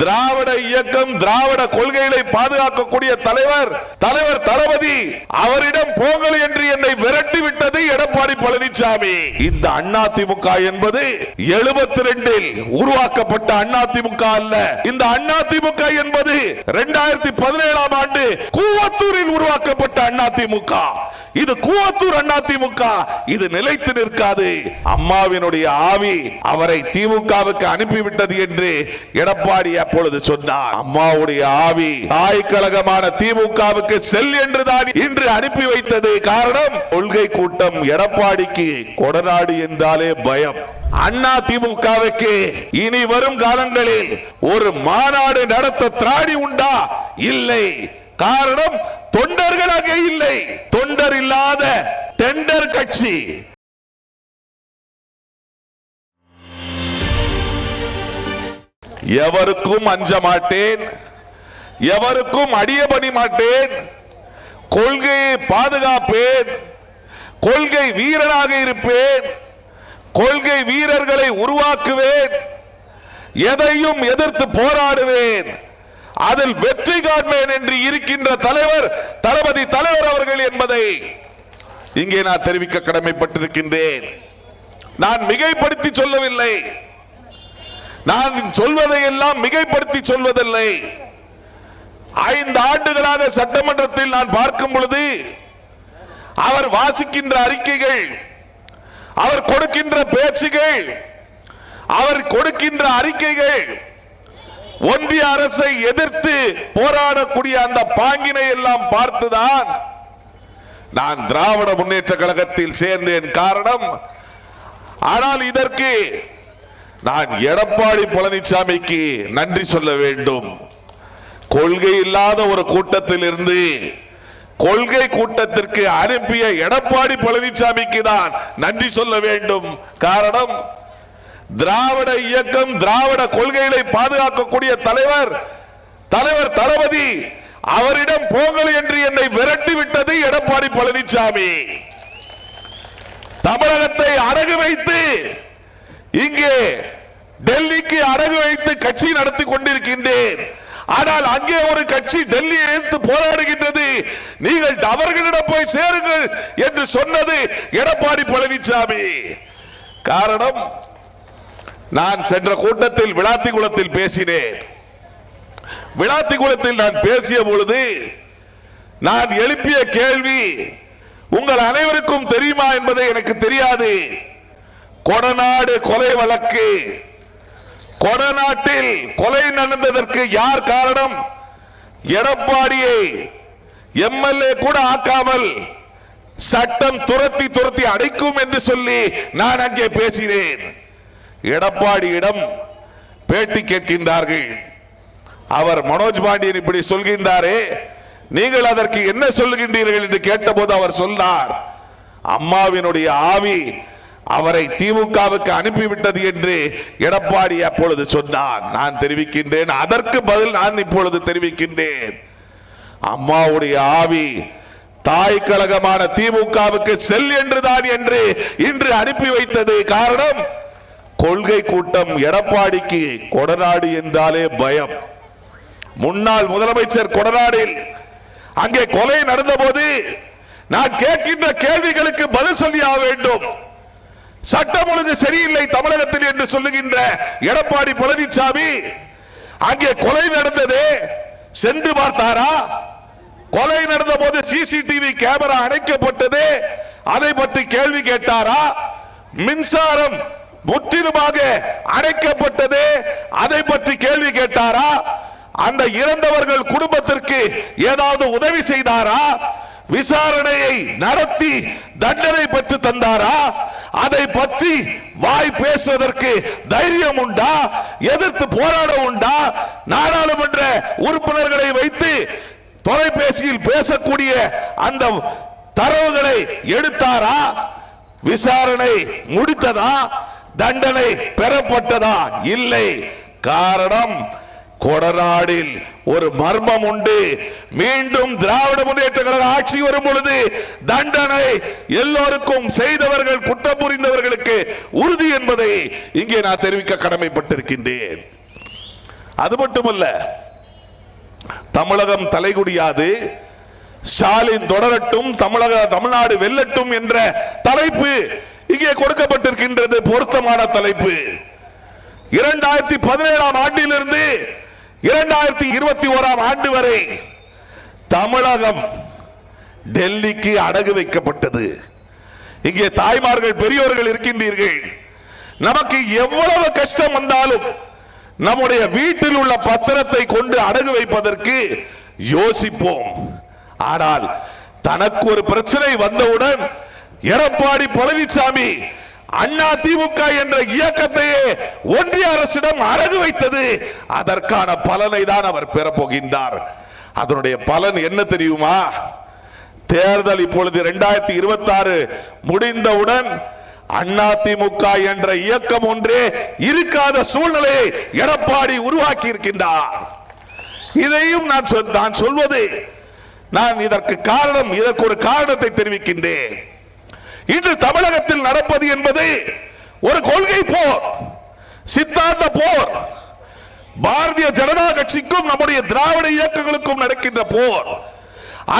திராவிட இயக்கம் திராவிட கொள்கைகளை பாதுகாக்கக்கூடிய தலைவர் தலைவர் தளபதி அவரிடம் போங்கள் என்று என்னை விரட்டி விட்டது எடப்பாடி பழனிசாமி இந்த அண்ணா திமுக என்பது எழுபத்தி ரெண்டில் உருவாக்கப்பட்ட அண்ணா திமுக அல்ல. இந்த அண்ணா திமுக என்பது இரண்டாயிரத்தி பதினேழாம் ஆண்டு கூவத்தூரில் உருவாக்கப்பட்ட அண்ணா திமுக இது கூவத்தூர் அண்ணா திமுக. இது நிலைத்து நிற்காது. அம்மாவினுடைய ஆவி அவரை திமுகவுக்கு அனுப்பிவிட்டது என்று எடப்பாடி அப்பொழுது சொன்னார். அம்மாவுடைய ஆவி தாய் கழகமான திமுகவுக்கு செல் என்றுதான் இன்று அனுப்பி வைத்தது. காரணம் கொள்கை கூட்டம் எடப்பாடிக்கு கொடநாடு என்றாலே பயம். அண்ணா திமுகவுக்கு இனி வரும் காலங்களில் ஒரு மாநாடு நடத்த திராணி உண்டா? இல்லை. காரணம் தொண்டர்கள் அங்கே இல்லை. தொண்டர் இல்லாத டெண்டர் கட்சி. எவருக்கும் அஞ்ச மாட்டேன். எவருக்கும் அடியபணி மாட்டேன். கொள்கையை பாதுகாப்பேன். கொள்கை வீரனாக இருப்பேன். கொள்கை வீரர்களை உருவாக்குவேன். எதையும் எதிர்த்து போராடுவேன். அதில் வெற்றி காண்பேன் என்று இருக்கின்ற தலைவர் தளபதி தலைவர் அவர்கள் என்பதை இங்கே நான் தெரிவிக்க கடமைப்பட்டிருக்கின்றேன். நான் மிகைப்படுத்தி சொல்லவில்லை. நான் சொல்வதை எல்லாம் மிகைப்படுத்தி சொல்வதில்லை. ஐந்து ஆண்டுகளாக சட்டமன்றத்தில் நான் பார்க்கும் பொழுது அவர் வாசிக்கின்ற அறிக்கைகள் அவர் கொடுக்கின்ற பேச்சுகள் அவர் கொடுக்கின்ற அறிக்கைகள் ஒன்றிய அரசை எதிர்த்து போராடக்கூடிய அந்த பாங்கினை எல்லாம் பார்த்துதான் நான் திராவிட முன்னேற்ற கழகத்தில் சேர்ந்தேன் காரணம். ஆனால் இதற்கு நான் எடப்பாடி பழனிசாமிக்கு நன்றி சொல்ல வேண்டும். கொள்கை இல்லாத ஒரு கூட்டத்தில் இருந்து கொள்கை கூட்டத்திற்கு அனுப்பிய எடப்பாடி பழனிசாமிக்கு தான் நன்றி சொல்ல வேண்டும். காரணம் திராவிட இயக்கம் திராவிட கொள்கைகளை பாதுகாக்கக்கூடிய தலைவர் தலைவர் தளபதி அவரிடம் போங்கள் என்று என்னை விரட்டி விட்டது எடப்பாடி பழனிசாமி தமிழகத்தை அடகு வைத்து இங்கே டெல்லிக்கு அடகு வைத்து கட்சி நடத்தி கொண்டிருக்கின்றேன். ஆனால் அங்கே ஒரு கட்சி டெல்லி எதிர்த்து போராடுகின்றது. நீங்கள் அவர்களிடம் போய் சேருங்கள் என்று சொன்னது எடப்பாடி பழனிசாமி காரணம் நான் சென்ற கூட்டத்தில் விளாத்திக்குளத்தில் பேசினேன். விளாத்திக்குளத்தில் நான் பேசிய பொழுது நான் எழுப்பிய கேள்வி உங்கள் அனைவருக்கும் தெரியுமா என்பதை எனக்கு தெரியாது. கொடநாடு கொலை வழக்கு. கொடநாட்டில் கொலை நடந்ததற்கு யார் காரணம்? எடப்பாடியை எம்எல்ஏ கூட ஆக்காமல் சட்டம் துரத்தி துரத்தி அடைக்கும் என்று சொல்லி நான் அங்கே பேசினேன். எடப்பாடியிடம் பேட்டி கேட்கின்றார்கள். அவர் மனோஜ் பாண்டியன் இப்படி சொல்கின்றாரே நீங்கள் அதற்கு என்ன சொல்கின்றீர்கள் என்று கேட்டபோது அவர் சொன்னார் அம்மாவினுடைய ஆவி அவரை திமுகவுக்கு அனுப்பிவிட்டது என்று எடப்பாடி அப்பொழுது சொன்னார். நான் தெரிவிக்கின்றேன் அதற்கு பதில் நான் இப்பொழுது தெரிவிக்கின்றேன். அம்மாவுடைய ஆவி தாய் கழகமான திமுகவுக்கு செல் என்றுதான் என்று இன்று அனுப்பி வைத்தது காரணம் கொள்கை கூட்டம் எடப்பாடிக்கு கொடநாடு என்றாலே பயம். முன்னாள் முதலமைச்சர் கொடநாடில் அங்கே கொலை நடந்தபோது நான் கேட்கின்ற கேள்விகளுக்கு பதில் சொல்லியாக வேண்டும். சட்டம் ஒழுங்கு சரியில்லை தமிழகத்தில் என்று சொல்லுகின்ற எடப்பாடி பழனிசாமி அங்கே கொலை நடந்தது. சென்று பார்த்தாரா? கொலை நடந்த போது சிசிடிவி கேமரா அணைக்கப்பட்டது. அதை பற்றி கேள்வி கேட்டாரா? மின்சாரம் முற்றிலுமாக அடைக்கப்பட்டது. அதை பற்றி கேள்வி கேட்டாரா? அந்த இறந்தவர்கள் குடும்பத்திற்கு ஏதாவது உதவி செய்தாரா? விசாரணையை நடத்தி தண்டனை பெற்று தந்தாரா? அதை பற்றி வாய் பேசுவதற்கு தைரியம் உண்டா? எதிர்த்து போராட உண்டா? நாடாளுமன்ற உறுப்பினர்களை வைத்து தொலைபேசியில் பேசக்கூடிய அந்த தரவுகளை எடுத்தாரா? விசாரணை முடித்ததா? தண்டனை பெறப்பட்டதா? இல்லை. காரணம் கொடநாடில் ஒரு மர்மம் உண்டு. மீண்டும் திராவிட முன்னேற்ற கழக ஆட்சி வரும் பொழுது தண்டனை எல்லோருக்கும் செய்தவர்கள் குற்றம் புரிந்தவர்களுக்கு உறுதி என்பதை இங்கே நான் தெரிவிக்க கடமைப்பட்டிருக்கின்றேன். அது மட்டுமல்ல தமிழகம் தலைகுடியாது ஸ்டாலின் தொடரட்டும் தமிழக தமிழ்நாடு வெல்லட்டும் என்ற தலைப்பு இங்கே கொடுக்கப்பட்டிருக்கின்றது பொருத்தமான தலைப்பு. இரண்டாயிரத்தி பதினேழாம் ஆண்டிலிருந்து இரண்டாயிரத்தி இருபத்தி ஓராம் ஆண்டு வரை தமிழகம் டெல்லிக்கு அடகு வைக்கப்பட்டது. இங்கே தாய்மார்கள் பெரியோர்கள் இருக்கின்றீர்கள். நமக்கு எவ்வளவு கஷ்டம் வந்தாலும் நம்முடைய வீட்டில் உள்ள பத்திரத்தை கொண்டு அடகு வைப்பதற்கு யோசிப்போம். ஆனால் தனக்கு ஒரு பிரச்சனை வந்தவுடன் எடப்பாடி பழனிசாமி அண்ணா திமுக என்ற இயக்கத்தையே ஒன்றிய அரசிடம் அழகு வைத்தது. அதற்கான பலனை தான் அவர் பெறப்போகின்றார் அதனுடைய பலன் என்ன தெரியுமா? தேர்தல் இப்பொழுது இரண்டாயிரத்தி இருபத்தி ஆறு முடிந்தவுடன் அதிமுக என்ற இயக்கம் ஒன்றே இருக்காத சூழ்நிலையை எடப்பாடி உருவாக்கி இருக்கின்றார் இதையும் நான் சொல்- நான் சொல்வது நான் இதற்கு காரணம் இதற்கு ஒரு காரணத்தை தெரிவிக்கின்றேன். இன்று தமிழகத்தில் நடப்பது என்பது ஒரு கொள்கை போர் சித்தாந்த போர். பாரதிய ஜனதா கட்சிக்கும் நம்முடைய திராவிட இயக்கங்களுக்கும் நடக்கின்ற போர்.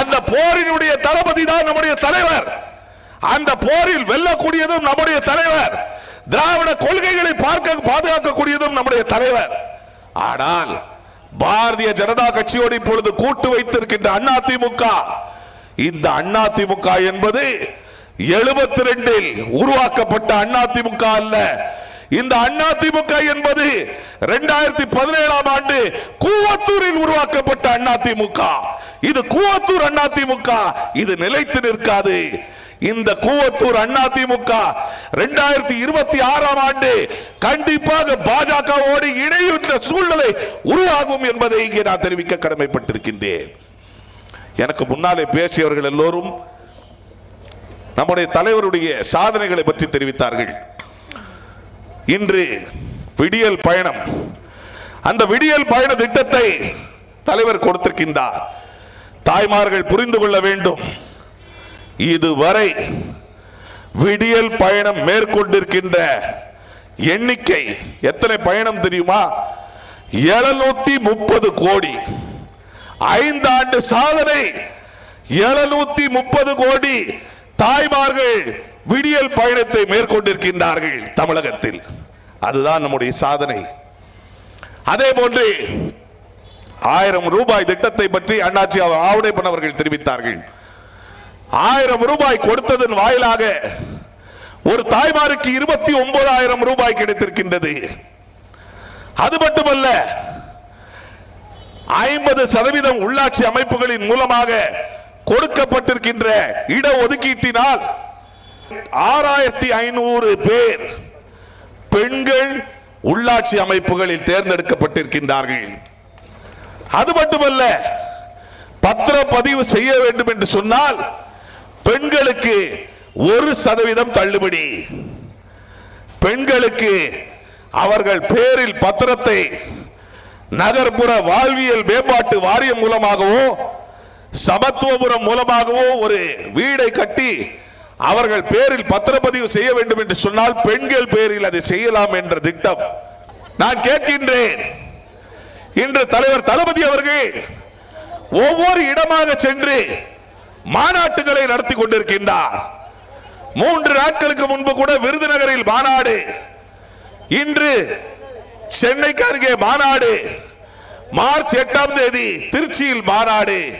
அந்த போரினுடைய தளபதி தான் நம்முடைய தலைவர். அந்த போரில் வெல்லக்கூடியதும் நம்முடைய தலைவர். திராவிட கொள்கைகளை பார்க்க பாதுகாக்கக்கூடியதும் நம்முடைய தலைவர். ஆனால் பாரதிய ஜனதா கட்சியோடு இப்பொழுது கூட்டு வைத்திருக்கின்ற அண்ணா திமுக இந்த அண்ணா திமுக என்பது எழுபத்தி ரெண்டில் உருவாக்கப்பட்ட அண்ணா திமுக அல்ல. இந்த அண்ணா திமுக என்பது இரண்டாயிரத்தி பதினேழாம் ஆண்டு கூவத்தூரில் உருவாக்கப்பட்ட அண்ணா திமுக இது கூவத்தூர் அண்ணா திமுக இது நிலைத்து நிற்காது. இந்த கூவத்தூர் அண்ணா திமுக இரண்டாயிரத்தி இருபத்தி ஆறாம் ஆண்டு கண்டிப்பாக பாஜகவோடு இணையுற்ற சூழ்நிலை உருவாகும் என்பதை இங்கே நான் தெரிவிக்க கடமைப்பட்டிருக்கின்றேன். எனக்கு முன்னாலே பேசியவர்கள் எல்லோரும் நம்முடைய தலைவருடைய சாதனைகளை பற்றி தெரிவித்தார்கள். இன்று விடியல் பயணம். அந்த விடியல் பயண திட்டத்தை தலைவர் கொடுத்திருக்கின்றார். தாய்மார்கள் புரிந்து கொள்ள வேண்டும். இதுவரை விடியல் பயணம் மேற்கொண்டிருக்கின்ற எண்ணிக்கை எத்தனை பயணம் தெரியுமா? எழுநூத்தி முப்பது கோடி. ஐந்தாண்டு சாதனை. எழுநூத்தி முப்பது கோடி தாய்மார்கள் விடியல் பயணத்தை மேற்கொண்டிருக்கின்றார்கள் தமிழகத்தில். அதுதான் நம்முடைய சாதனை. அதே போன்று ஆயிரம் ரூபாய் திட்டத்தை பற்றி அண்ணாச்சி ஆவுடைப்பன் அவர்கள் தெரிவித்தார்கள். ஆயிரம் ரூபாய் கொடுத்ததன் வாயிலாக ஒரு தாய்மாருக்கு இருபத்தி ஒன்பதாயிரம் ரூபாய் கிடைத்திருக்கின்றது. அது மட்டுமல்ல ஐம்பது சதவீதம் உள்ளாட்சி அமைப்புகளின் மூலமாக கொடுக்கப்பட்டிருக்கின்ற இட ஒதுக்கீட்டினால் ஆறாயிரத்தி ஐநூறு பேர் பெண்கள் உள்ளாட்சி அமைப்புகளில் தேர்ந்தெடுக்கப்பட்டிருக்கின்றார்கள். அது மட்டுமல்ல பத்திர பதிவு செய்ய வேண்டும் என்று சொன்னால் பெண்களுக்கு ஒரு சதவீதம் தள்ளுபடி. பெண்களுக்கு அவர்கள் பேரில் பத்திரத்தை நகர்ப்புற வாழ்வியல் மேம்பாட்டு வாரியம் மூலமாகவோ சமத்துவபுரம் மூலமாகவோ ஒரு வீடை கட்டி அவர்கள் பேரில் பத்திரப்பதிவு செய்ய வேண்டும் என்று சொன்னால் பெண்கள் பேரில் அதை செய்யலாம் என்ற திட்டம். நான் கேட்கின்றேன். இன்று தலைவர் தளபதி அவர்கள் ஒவ்வொரு இடமாக சென்று மாநாட்டுகளை நடத்தி கொண்டிருக்கின்றார். மூன்று நாட்களுக்கு முன்பு கூட விருதுநகரில் மாநாடு. இன்று சென்னைக்கு அருகே மாநாடு. மார்ச் எட்டாம் தேதி திருச்சியில் மாநாடு.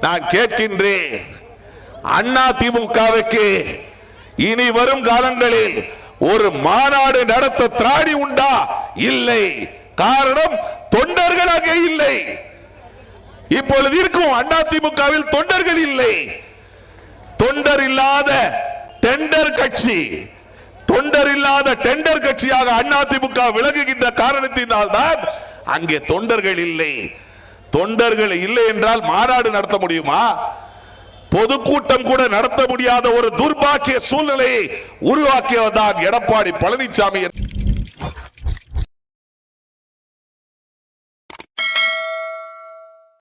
நான் கேட்கின்றேன் அண்ணா திமுகவுக்கு இனி வரும் காலங்களில் ஒரு மாநாடு நடத்த திராணி உண்டா? இல்லை. காரணம் தொண்டர்கள் அங்கே இல்லை. இப்பொழுது இருக்கும் அண்ணா திமுகவில் தொண்டர்கள் இல்லை. தொண்டர் இல்லாத டெண்டர் கட்சி. தொண்டர் இல்லாத டெண்டர் கட்சியாக அதிமுக விலகுகின்ற காரணத்தினால் தான் அங்கே தொண்டர்கள் இல்லை. தொண்டர்கள் இல்லை என்றால் மாநாடு நடத்த முடியுமா? பொதுக்கூட்டம் கூட நடத்த முடியாத ஒரு துர்பாக்கிய சூழ்நிலையை உருவாக்கியவர்தான் எடப்பாடி பழனிசாமி